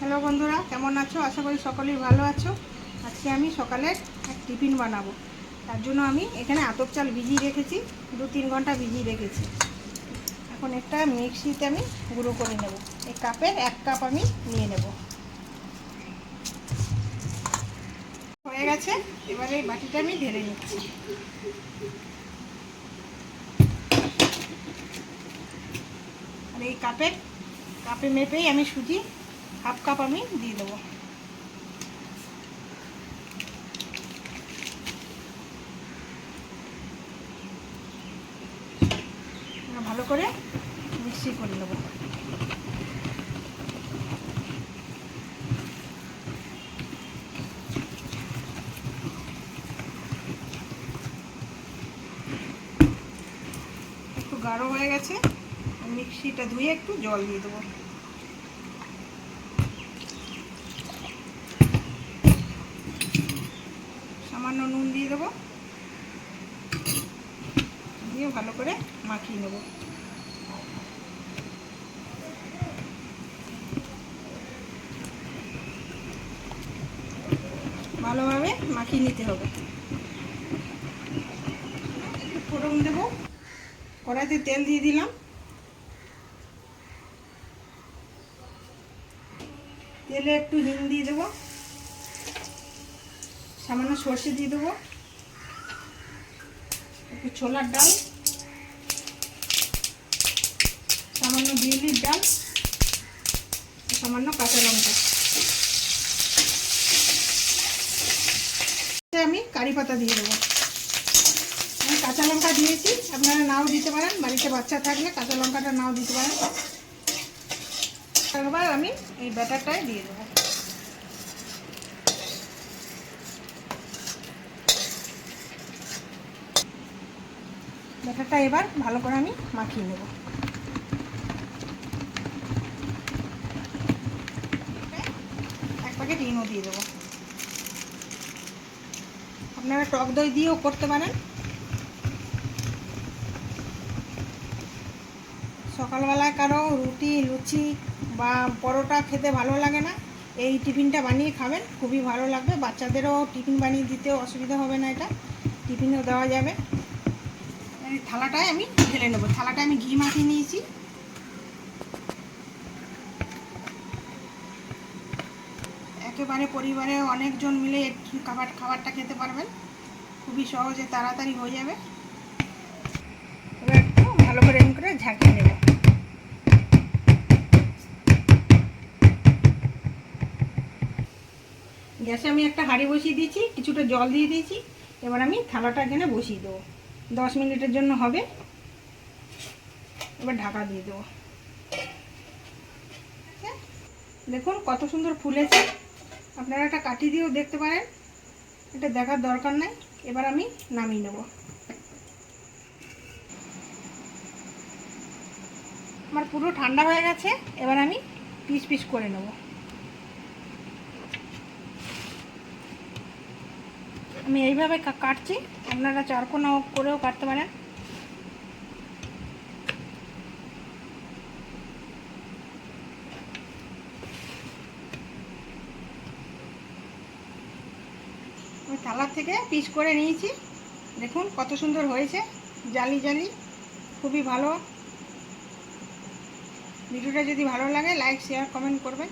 Hello বন্ধুরা, কেমন আছো? আশা করি সকলেই ভালো আছো। আজকে আমি সকালে এক টিফিন বানাবো। তার জন্য আমি এখানে আতপ চাল ভিজিয়ে রেখেছি, দু তিন ঘণ্টা ভিজিয়ে রেখেছি। এখন একটা মিক্সিতে আমি গুঁড়ো করে নেব। এই কাপের এক কাপ আমি নিয়ে নেব। হয়ে গেছে, এবারে এই বাটিটা আমি ঢেলে নিচ্ছি। আর এই কাপের, কাপে মেপেই আমি সুজি হাফ কাপ আমি দিয়ে দেবো। ভালো করে মিক্সি করে নেব। একটু গাঢ় হয়ে গেছে, মিক্সিটা ধুয়ে একটু জল দিয়ে দেবো সামান্য নুন দিয়ে দেবো। দিয়ে ভালো করে মাখিয়ে নেব। ভালোভাবে মাখিয়ে নিতে হবে। ফোড়ন দেবো। কড়াইতে তেল দিয়ে দিলাম। তেলে একটু হিং দিয়ে দেবো। সামান্য সর্ষে দিয়ে দেবো। একটু ছোলার ডাল, সামান্য বিউলির ডাল, সামান্য কাঁচা লঙ্কা। আমি কারি পাতা দিয়ে দেবো। আমি কাঁচা লঙ্কা দিয়েছি, আপনারা নাও দিতে পারেন, বাড়িতে বাচ্চা থাকলে কাঁচা লঙ্কাটা নাও দিতে পারেন। এবার আমি এই ব্যাটারটাই দিয়ে দেবো। ব্যাটারটা এবার ভালো করে আমি মাখিয়ে নেব। এক প্যাকেট ইনো দিয়ে দেবো। আপনারা টক দই দিয়েও করতে পারেন। সকালবেলায় কারও রুটি, লুচি বা পরোটা খেতে ভালো লাগে না, এই টিফিনটা বানিয়ে খাবেন, খুবই ভালো লাগবে। বাচ্চাদেরও টিফিন বানিয়ে দিতেও অসুবিধা হবে না এটা। টিফিনও দেওয়া যাবে। থালাটায় আমি ঢেলে নেব। থালাটায় আমি ঘি মাখিয়ে নিয়েছি। একেবারে পরিবারে অনেকজন মিলে খাবার খাবারটা খেতে পারবেন। খুবই সহজে তাড়াতাড়ি হয়ে যাবে। এবার একটু ভালো করে এম করে ঝাঁকিয়ে নেব। গ্যাসে আমি একটা হাঁড়ি বসিয়ে দিয়েছি, কিছুটা জল দিয়ে দিয়েছি। এবার আমি থালাটা এখানে বসিয়ে দেবো। দশ মিনিটের জন্য হবে। এবার ঢাকা দিয়ে দেবো। দেখুন কত সুন্দর ফুলেছে। আপনারা একটা কাটি দিয়েও দেখতে পারেন। এটা দেখার দরকার নাই। এবার আমি নামিয়ে নেব। আমার পুরো ঠান্ডা হয়ে গেছে। এবার আমি পিস পিস করে নেব। আমি এইভাবে কাটছি। আপনারা চারকোনা করেও কাটতে পারেন। থালার থেকে পিস করে নিয়েছি। দেখুন কত সুন্দর হয়েছে। জালি জালি, খুবই ভালো। ভিডিওটা যদি ভালো লাগে, লাইক শেয়ার কমেন্ট করবেন।